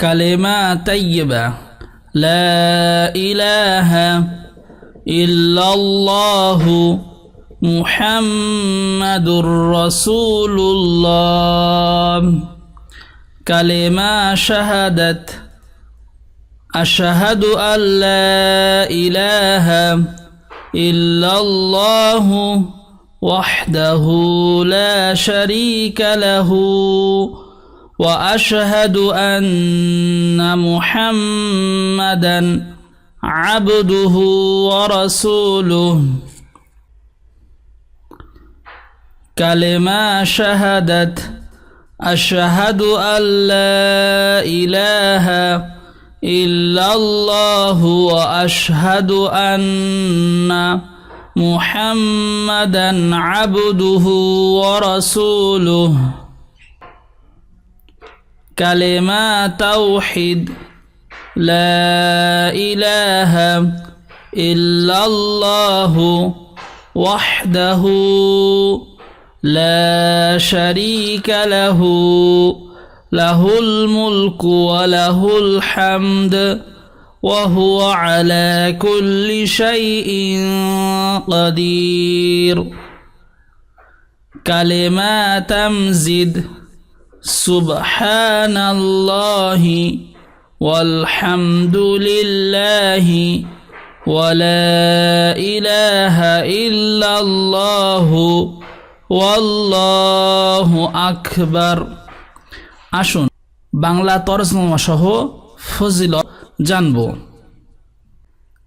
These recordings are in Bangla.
كلمة طيبة. لا إله إلا الله محمد رسول الله. كلمة شهدت أشهد أن لا إله إلا الله وحده لا شريك له. وأشهد أن محمدا عبده ورسوله. كلمة شهدت أشهد أن لا إله إلا الله وأشهد أن محمدا عبده ورسوله. كلمة توحيد. لا إله إلا الله وحده لا شريك له. له الملك وله الحمد وهو على كل شيء قدير. كلمة تمزد سبحان الله والحمد لله ولا إله إلا الله والله أكبر আসুন বাংলা তরজমা সহ ফজিলত জানব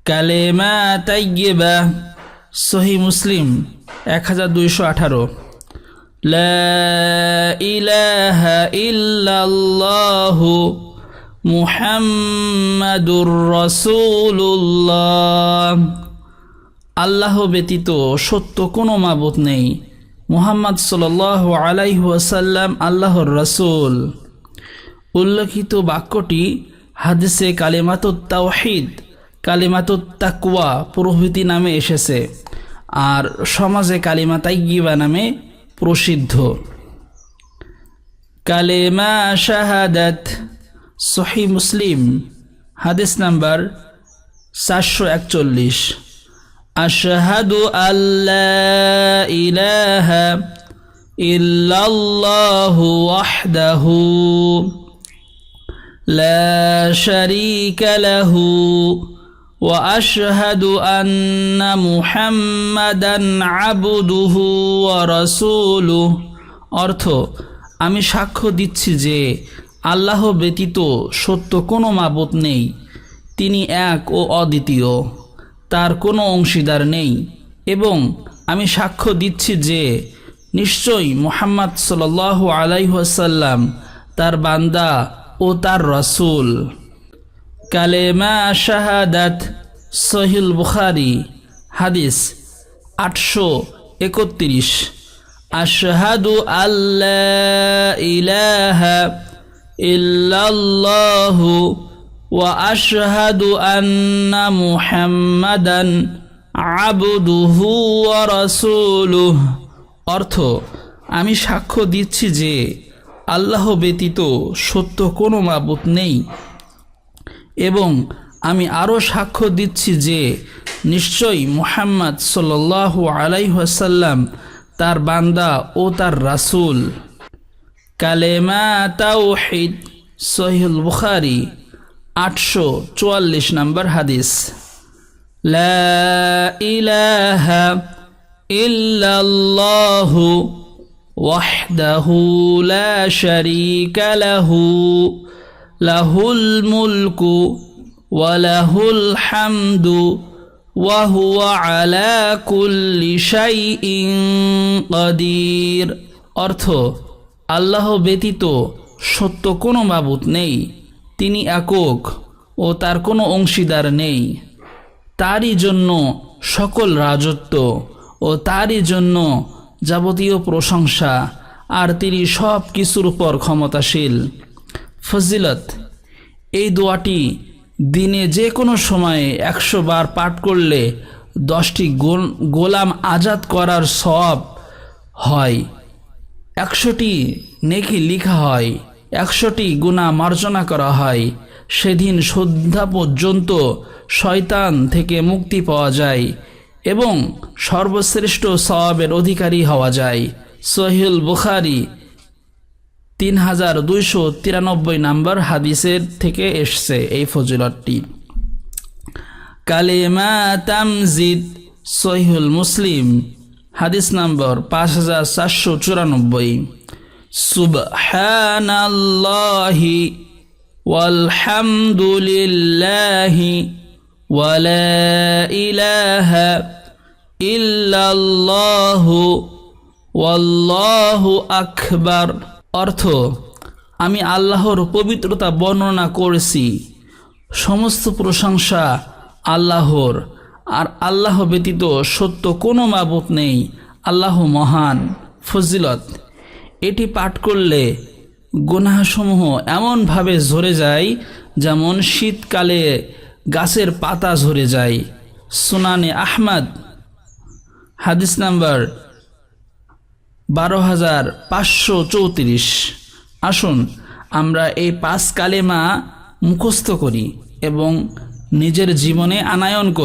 কালেমা তাইয়্যিবা সহি মুসলিম এক হাজার দুইশো আঠারো লা ইলাহা ইল্লাল্লাহু মুহাম্মাদুর রাসূলুল্লাহ। আল্লাহ ব্যতীত সত্য কোনো মাবুত নেই। মুহাম্মদ সাল আলাইহাসাল্লাম আল্লাহর রসুল। উল্লেখিত বাক্যটি হাদিসে কালিমাতুত তাওহিদ, কালিমাতুত তাকুয়া প্রভৃতি নামে এসেছে। আর সমাজে কালিমা তাইগিবা নামে প্রসিদ্ধ। কালেমা শাহাদাত সহি মুসলিম, হাদিস নাম্বার সাতশো একচল্লিশ। আশাহাদু আল্লাহ ইলাহা ইল্লাল্লাহু লা শারীকা লাহু شريك له وأشهد أن محمدا عبده ورسوله অর্থ আমি সাক্ষ্য দিচ্ছি যে আল্লাহ ব্যতীত সত্য কোনো মাবত নেই তিনি এক ও অদ্বিতীয় তার কোনো অংশীদার নেই এবং আমি সাক্ষ্য দিচ্ছি যে নিশ্চয়ই মোহাম্মদ সাল আলাইহাসাল্লাম তার বান্দা ও তার রসুল কালেমা শাহাদাত সহিল বুখারি, হাদিস আটশো একত্রিশ। আশহাদু আল্লাহ ইলাহা ইল্লাল্লাহু ওয়া আশহাদু আন্না মুহাম্মাদান আবদুহু ওয়া অর্থ, আমি সাক্ষ্য দিচ্ছি যে আল্লাহ ব্যতীত সত্য কোনো মাবুত নেই। এবং আমি আরও সাক্ষ্য দিচ্ছি যে নিশ্চয়ই মুহাম্মদ সাল আলাইহাসাল্লাম তার বান্দা ও তার রাসুল। কালেমা তাওহিদ সহিল বুখারি, আটশো চুয়াল্লিশ নম্বর হাদিস। ইলাহা ইল্লাল্লাহু ওয়াহদাহু লা শারীকা লাহু। লাহুল মুলকু ওয়া লাহুল হামদু وهو على كل شيء قدير অর্থ আল্লাহ ব্যতীত সত্য কোনো মাবুত নেই তিনি একক ও তার কোনো অংশীদার নেই তারই জন্য সকল রাজত্ব ও তারই জন্য যাবতীয় প্রশংসা আর তিনি সব কিছুর উপর ক্ষমতাশীল ফজিলত এই দোয়াটি দিনে যে কোনো সময়ে একশো বার পাঠ করলে দশটি গোলাম আজাদ করার সব হয়। একশোটি নেকি লিখা হয়, একশোটি গুণা মার্জনা করা হয়। সেদিন সন্ধ্যা পর্যন্ত শয়তান থেকে মুক্তি পাওয়া যায় এবং সর্বশ্রেষ্ঠ সওয়াবের অধিকারী হওয়া যায়। সহিউল বুখারি তিন হাজার দুইশো তিরানব্বই নাম্বার হাদিসের থেকে এসছে এই ফজিলতটি। কালেমা তামজিদ সহিহুল মুসলিম, হাদিস নম্বর পাঁচ হাজার চারশো চুরানব্বই। সুবহানাল্লাহি ওয়ালহামদুলিল্লাহি ওয়ালা ইলাহা ইল্লাল্লাহু ওয়াল্লাহু আকবার। অর্থ, আমি আল্লাহর পবিত্রতা বর্ণনা করেছি। সমস্ত প্রশংসা আল্লাহর, আর আল্লাহ ব্যতীত সত্য কোনো মাবুত নেই। আল্লাহ মহান, ফজিলত। এটি পাঠ করলে গুনাহসমূহ এমনভাবে ঝরে যায় যেমন শীতকালে গাছের পাতা ঝরে যায়। সুনানে আহমদ, হাদিস নাম্বার বারো হাজার পাঁচশো চৌত্রিশ। আসুন, আমরা এই পাঁচ কালেমা মুখস্থ করি এবং নিজের জীবনে আনায়ন করি।